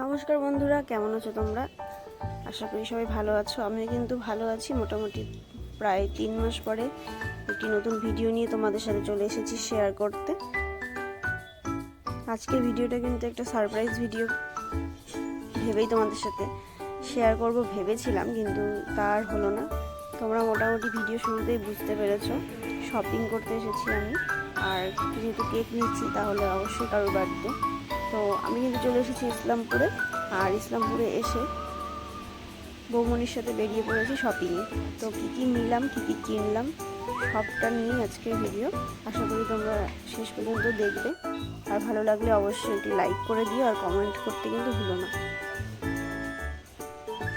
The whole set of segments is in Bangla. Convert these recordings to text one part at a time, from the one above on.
নমস্কার বন্ধুরা, কেমন আছো তোমরা? আশা করি সবাই ভালো আছো। আমি কিন্তু ভালো আছি। মোটামুটি প্রায় তিন মাস পরে একটি নতুন ভিডিও নিয়ে তোমাদের সাথে চলে এসেছি শেয়ার করতে। আজকের ভিডিওটা কিন্তু একটা সারপ্রাইজ ভিডিও ভেবেই তোমাদের সাথে শেয়ার করব। ভেবেছিলাম, কিন্তু তার হলো না। তোমরা মোটামুটি ভিডিও শুরুতেই বুঝতে পেরেছ। শপিং করতে এসেছি আমি। আর যেহেতু কেক নিচ্ছি, তাহলে অবশ্যই কারোর বার্থডে। তো আমি কিন্তু চলে এসেছি ইসলামপুরে। আর ইসলামপুরে এসে বৌমনির সাথে বেরিয়ে পড়েছি শপিংয়ে তো কী কী নিলাম, কী কী কিনলাম, সবটা নিয়ে আজকে ভিডিও আশা করি তোমরা শেষ পর্যন্ত দেখবে। আর ভালো লাগলে অবশ্যই একটি লাইক করে দিও, আর কমেন্ট করতে কিন্তু ভুলো না।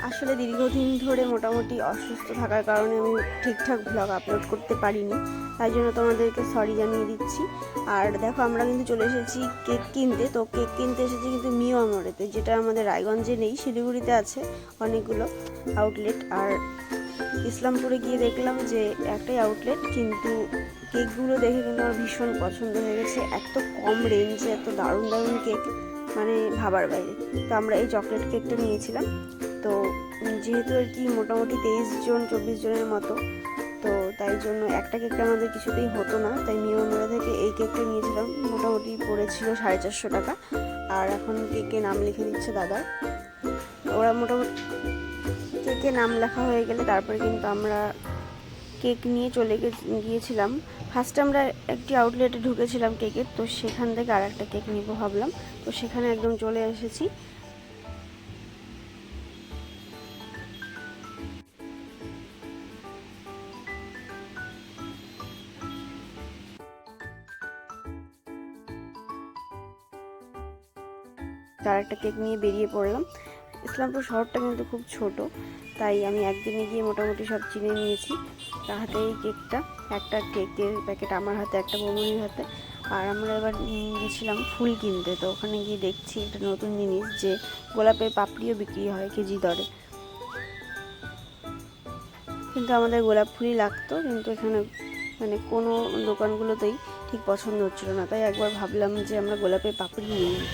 আসলে দীর্ঘদিন ধরে মোটামুটি অসুস্থ থাকার কারণে আমি ঠিকঠাক ব্লগ আপলোড করতে পারিনি। তাই জন্য তোমাদেরকে সরি জানিয়ে দিচ্ছি। আর দেখো, আমরা কিন্তু চলে এসেছি কেক কিনতে। তো কেক কিনতে এসেছি কিন্তু মিও আমরেতে, যেটা আমাদের রায়গঞ্জে নেই, শিলিগুড়িতে আছে অনেকগুলো আউটলেট আর ইসলামপুরে গিয়ে দেখলাম যে একটাই আউটলেট কিন্তু কেকগুলো দেখে কিন্তু আমার ভীষণ পছন্দ হয়ে গেছে। এত কম রেঞ্জে এত দারুণ দারুণ কেক মানে ভাবার বাইরে। তো আমরা এই চকলেট কেকটা নিয়েছিলাম। তো যেহেতু আর কি মোটামুটি তেইশ জন, চব্বিশ জনের মতো, তো তাই জন্য একটা কেকটা আমাদের কিছুতেই হতো না। তাই মিওমোড়া থেকে এই কেকটা নিয়েছিলাম, মোটামুটি পড়েছিল সাড়ে চারশো টাকা। আর এখন কেকে নাম লিখে দিচ্ছে দাদা। ওরা মোটামুটি কেকে নাম লেখা হয়ে গেলে তারপরে কিন্তু আমরা কেক নিয়ে চলে গিয়েছিলাম। ফার্স্টে আমরা একটি আউটলেটে ঢুকেছিলাম কেকের তো সেখান থেকে আর একটা কেক নিব ভাবলাম। তো সেখানে একদম চলে এসেছি। তার একটা কেক নিয়ে বেরিয়ে পড়লাম। ইসলামপুর শহরটা কিন্তু খুব ছোট, তাই আমি একদিনে গিয়ে মোটামুটি সব চিনে নিয়েছি। তার হাতে এই কেকটা, একটা কেকের প্যাকেট আমার হাতে, একটা বৌমনির হাতে। আর আমরা এবার গেছিলাম ফুল কিনতে, তো ওখানে গিয়ে দেখছি একটা নতুন জিনিস যে গোলাপের পাপড়িও বিক্রি হয় কেজি দরে। কিন্তু আমাদের গোলাপ ফুলই লাগতো, কিন্তু এখানে মানে কোনো দোকানগুলোতেই ঠিক পছন্দ হচ্ছিল না। তাই একবার ভাবলাম যে আমরা গোলাপের পাপড়ি নিয়ে নিই।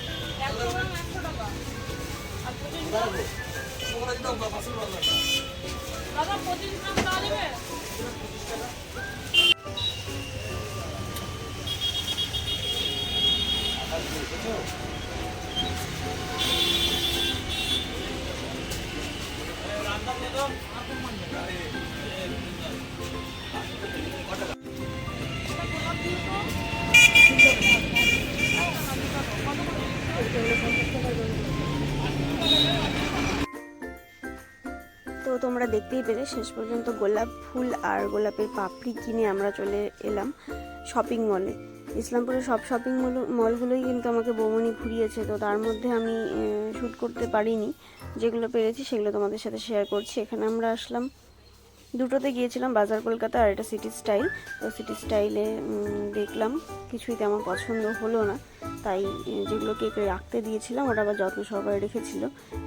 দাদা পঁচিশ গ্রাম দেওয়া যাবে তো তোমরা দেখতেই পেলে, শেষ পর্যন্ত গোলাপ ফুল আর গোলাপের পাপড়ি কিনে আমরা চলে এলাম শপিং মলে ইসলামপুরের সব শপিং মল মলগুলোই কিন্তু আমাকে বৌমনি ঘুরিয়েছে, তো তার মধ্যে আমি শ্যুট করতে পারিনি। যেগুলো পেরেছি সেগুলো তোমাদের সাথে শেয়ার করছি। এখানে আমরা আসলাম, দুটোতে গিয়েছিলাম, বাজার কলকাতা আর এটা সিটি স্টাইল তো সিটি স্টাইলে দেখলাম, কিছুই তেমন পছন্দ হলো না। তাই যেগুলো কেক রাখতে দিয়েছিলাম, ওটা আবার যত্ন সহকারে রেখেছিল।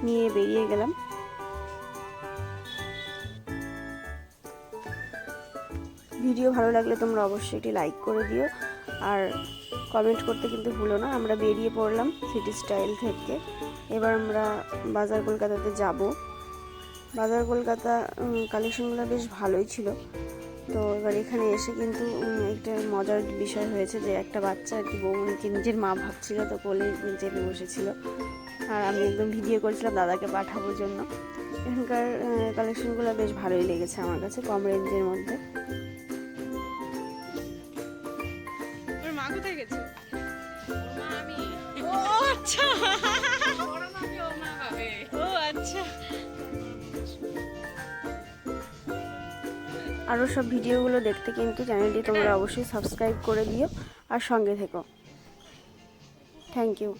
নিয়ে বেরিয়ে গেলাম। ভিডিও ভালো লাগলে তোমরা অবশ্যই একটি লাইক করে দিও। আর কমেন্ট করতে কিন্তু ভুলো না, আমরা বেরিয়ে পড়লাম সিটি স্টাইল থেকে। এবার আমরা বাজার কলকাতাতে যাব। বাজার কলকাতা কালেকশনগুলো বেশ ভালোই ছিল। তো এবার এখানে এসে কিন্তু একটা মজার বিষয় হয়েছে যে একটা বাচ্চা আর কি বৌমনিকে নিজের মা ভাবছিল, তো কোলে চেপে বসেছিল। আর আমি একদম ভিডিও করেছিলাম দাদাকে পাঠাবোর জন্য। এখানকার কালেকশনগুলো বেশ ভালোই লেগেছে আমার কাছে, কম রেঞ্জের মধ্যে। আচ্ছা। ও আচ্ছা। আরও সব ভিডিওগুলো দেখতে কিন্তু চ্যানেলটি তোমরা অবশ্যই সাবস্ক্রাইব করে দিও আর সঙ্গে থেকো। Thank you